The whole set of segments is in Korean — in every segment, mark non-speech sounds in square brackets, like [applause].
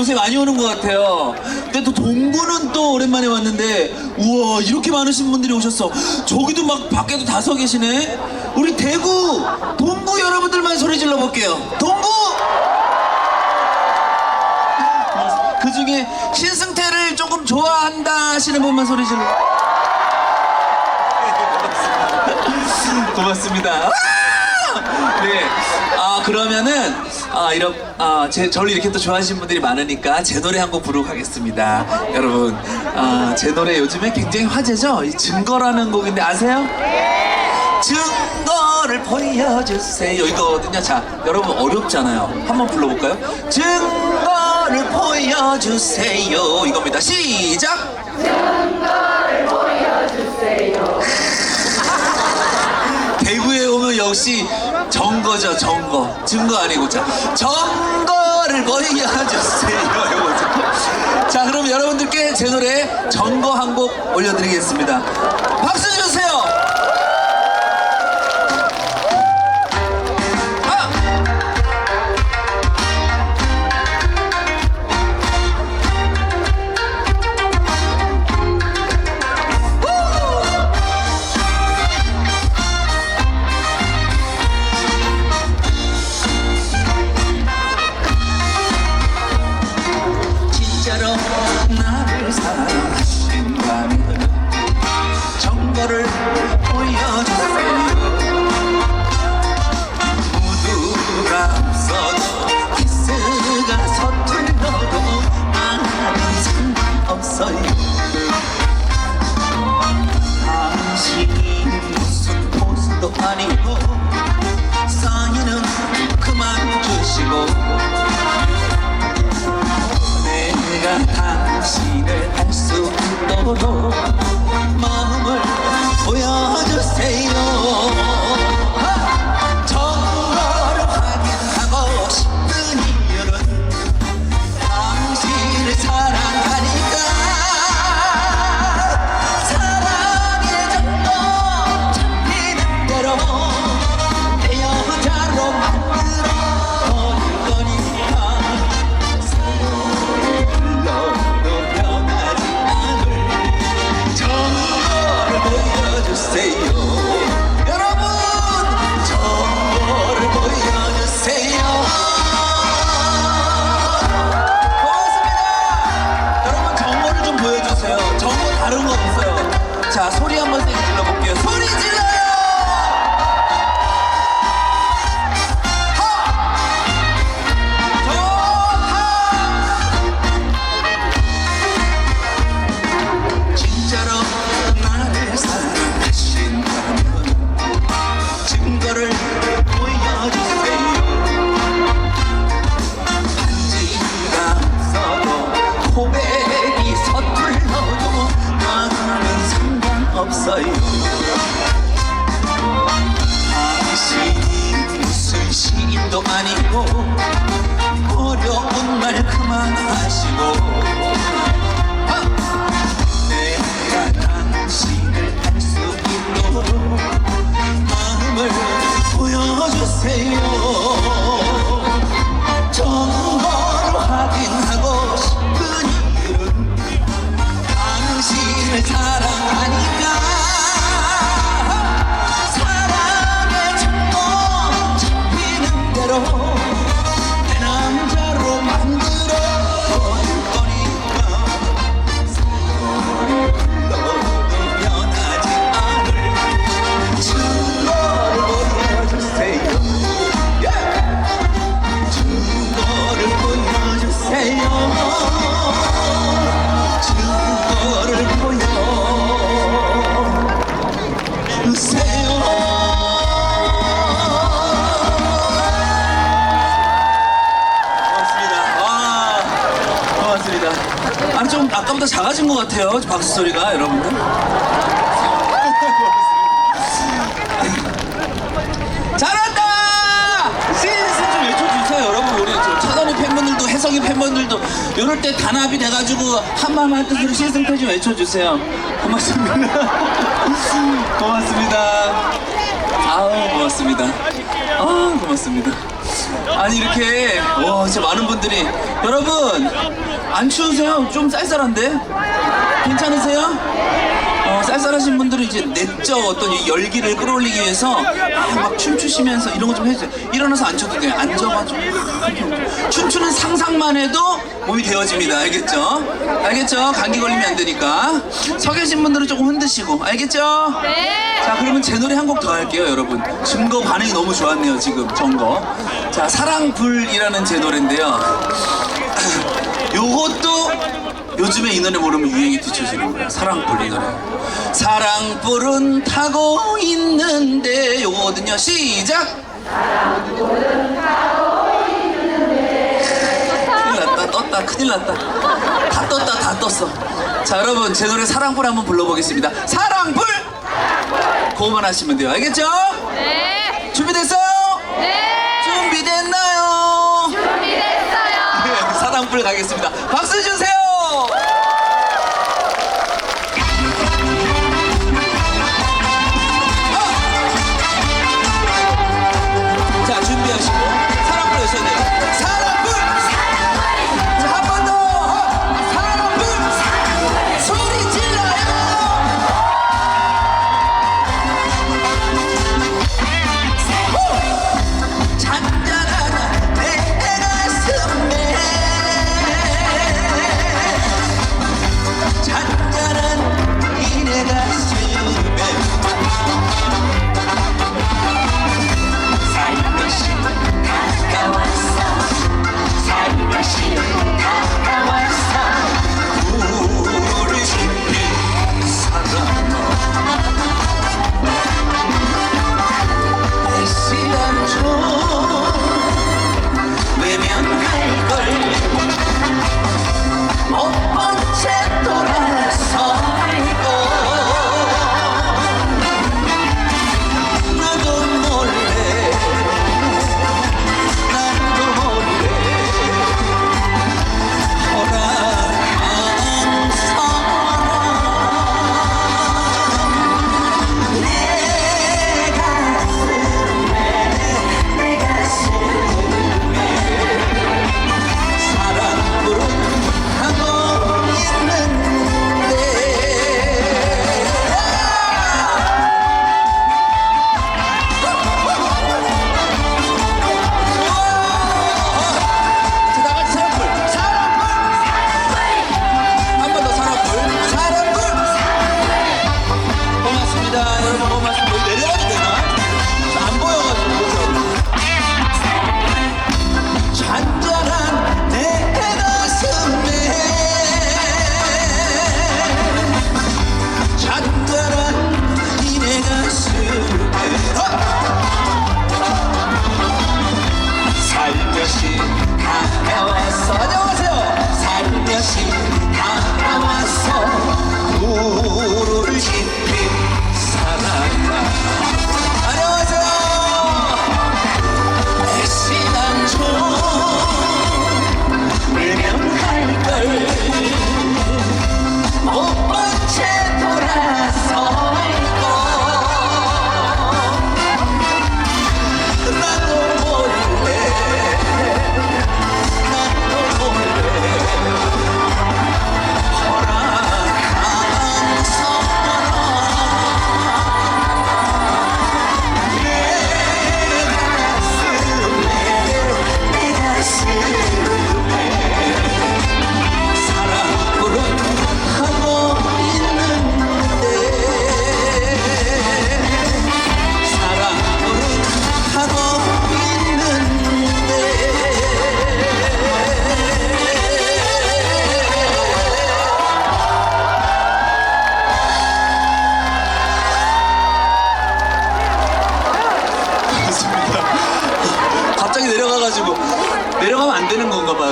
요새 많이 오는 것 같아요. 근데 또 동구는 또 오랜만에 왔는데 우와 이렇게 많으신 분들이 오셨어. 저기도 막 밖에도 다 서 계시네. 우리 대구 동구 여러분들만 소리 질러 볼게요. 동구! 그 중에 신승태를 조금 좋아한다 하시는 분만 소리 질러. [laughs] 고맙습니다. 아! [laughs] 네. 아 그러면은 아 이런 아 제 저를 이렇게 또 좋아하시는 분들이 많으니까 제 노래 한 곡 부르고 가겠습니다. 여러분 아 제 노래 요즘에 굉장히 화제죠. 이 증거라는 곡인데 아세요? 증거를 보여주세요 이거거든요. 자 여러분 어렵잖아요. 한번 불러볼까요? 증거를 보여주세요 이겁니다. 시작. 대구에 오면 역시 정거죠 정거. 증거 아니고 자 정거를 보여주세요 이거죠 자 그럼 여러분들께 제 노래 정거 한 곡 올려드리겠습니다. 박수 주세요 같아요. 박수 소리가 여러분들. [laughs] 잘한다! 신스 좀 외쳐주세요 여러분. 우리 저 차단이 팬분들도 혜성이 팬분들도. 이럴 때 단합이 돼가지고 한마음 한 뜻으로 신승태 좀 외쳐주세요. 고맙습니다. [laughs] 고맙습니다. 아우 고맙습니다. 아 고맙습니다. 아니 이렇게 와 진짜 많은 분들이. 여러분 안 추우세요? 좀 쌀쌀한데? 괜찮으세요? 어, 쌀쌀하신 분들은 이제 내적 어떤 이 열기를 끌어올리기 위해서 막, 막 춤추시면서 이런 거 좀 해주세요. 일어나서 안 춰도 돼요. 앉아가지고 춤추는 상상만 해도 몸이 데워집니다. 알겠죠? 알겠죠? 감기 걸리면 안 되니까. 서 계신 분들은 조금 흔드시고. 알겠죠? 네. 자, 그러면 제 노래 한 곡 더 할게요, 여러분. 증거 반응이 너무 좋았네요, 지금, 정거. 자, 사랑불이라는 제 노래인데요. [laughs] 요것도 요즘에 이 노래 모르면 유행이 뒤처지는 거야. 사랑불 이 노래. 사랑불은 타고 있는데 요거거든요. 시작! 큰일 났다, 떴다, 큰일 났다. 다 떴다, 다 떴어. 자, 여러분, 제 노래 사랑불 한번 불러보겠습니다. 사랑불! 그거만 하시면 돼요. 알겠죠? 네. 준비됐어요? 네. 준비됐나요? 준비됐어요. [laughs] 네, 사랑불 가겠습니다. 박수 주세요! 자,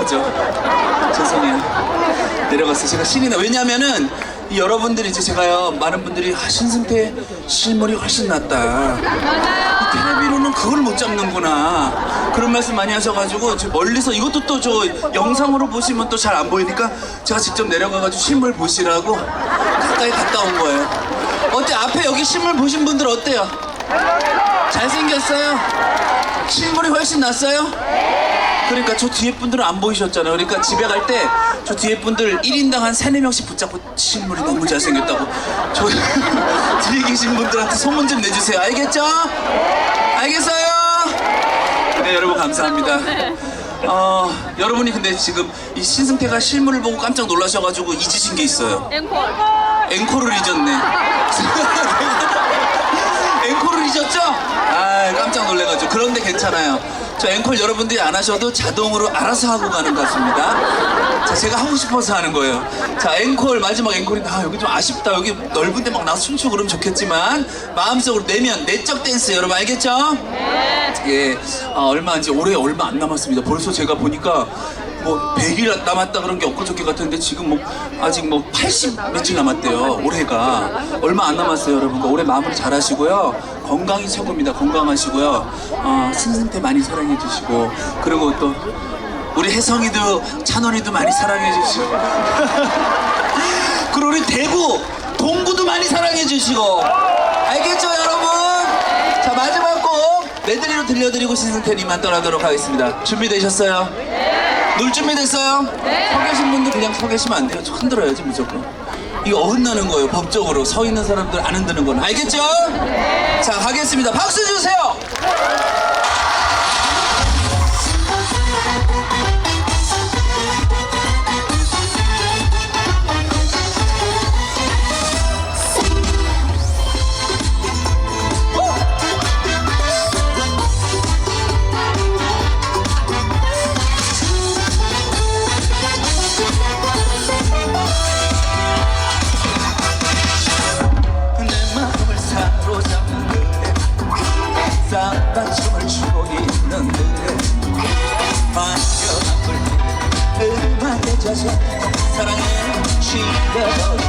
그죠? 죄송해요. 내려갔어요. 제가 신이 나. 왜냐면은 이 여러분들이 이제 제가요 많은 분들이 아, 신승태 실물이 훨씬 낫다. 맞아요. 텔레비로는 그걸 못 잡는구나 그런 말씀 많이 하셔가지고 저 멀리서 이것도 또 저 영상으로 보시면 또 잘 안 보이니까 제가 직접 내려가가지고 실물 보시라고 가까이 갔다 온 거예요 어때 앞에 여기 실물 보신 분들 어때요? 잘생겼어요? 실물이 훨씬 낫어요? 그러니까 저 뒤에 분들은 안 보이셨잖아요. 그러니까 집에 갈 때 저 뒤에 분들 1인당 한 3, 4명씩 붙잡고 실물이 너무 잘생겼다고. 저 [laughs] 뒤에 계신 분들한테 소문 좀 내주세요. 알겠죠? 알겠어요? 네 여러분 감사합니다. 어, 여러분이 근데 지금 이 신승태가 실물을 보고 깜짝 놀라셔가지고 잊으신 게 있어요. 앵콜. 앵콜을 잊었네 [laughs] 잊었죠? 아 깜짝 놀래가지고 그런데 괜찮아요 저 앵콜 여러분들이 안 하셔도 자동으로 알아서 하고 가는 것 같습니다 자 제가 하고 싶어서 하는 거예요 자 앵콜 마지막 앵콜인데 아 여기 좀 아쉽다 여기 넓은데 막 나서 춤추고 그러면 좋겠지만 마음속으로 내면 내적 댄스 여러분 알겠죠? 예, 아, 얼마 이제 올해 얼마 안 남았습니다. 벌써 제가 보니까 뭐 100일 남았다 그런 게 엊그저께 같은데 지금 뭐 아직 뭐 80 며칠 남았대요. 올해가 얼마 안 남았어요, 여러분. 그러니까 올해 마무리 잘 하시고요. 건강이 최고입니다. 건강하시고요. 어, 신승태 많이 사랑해 주시고 그리고 또 우리 혜성이도 찬원이도 많이 사랑해 주시고 [laughs] 그리고 우리 대구 동구도 많이 사랑해 주시고 알겠죠 여러분? 자 마지막 곡 메들리로 들려드리고 신승태님만 떠나도록 하겠습니다 준비되셨어요? 놀 준비 됐어요? 네. 서 계신 분들 그냥 서 계시면 안 돼요. 저 흔들어야지 무조건. 이거 어긋나는 거예요 법적으로. 서 있는 사람들 안 흔드는 건. 알겠죠? 자 가겠습니다. 박수 주세요 쌍방춤을 추고 있는 그대 반겨한 불빛 음악에 젖어 사랑에 취겨버린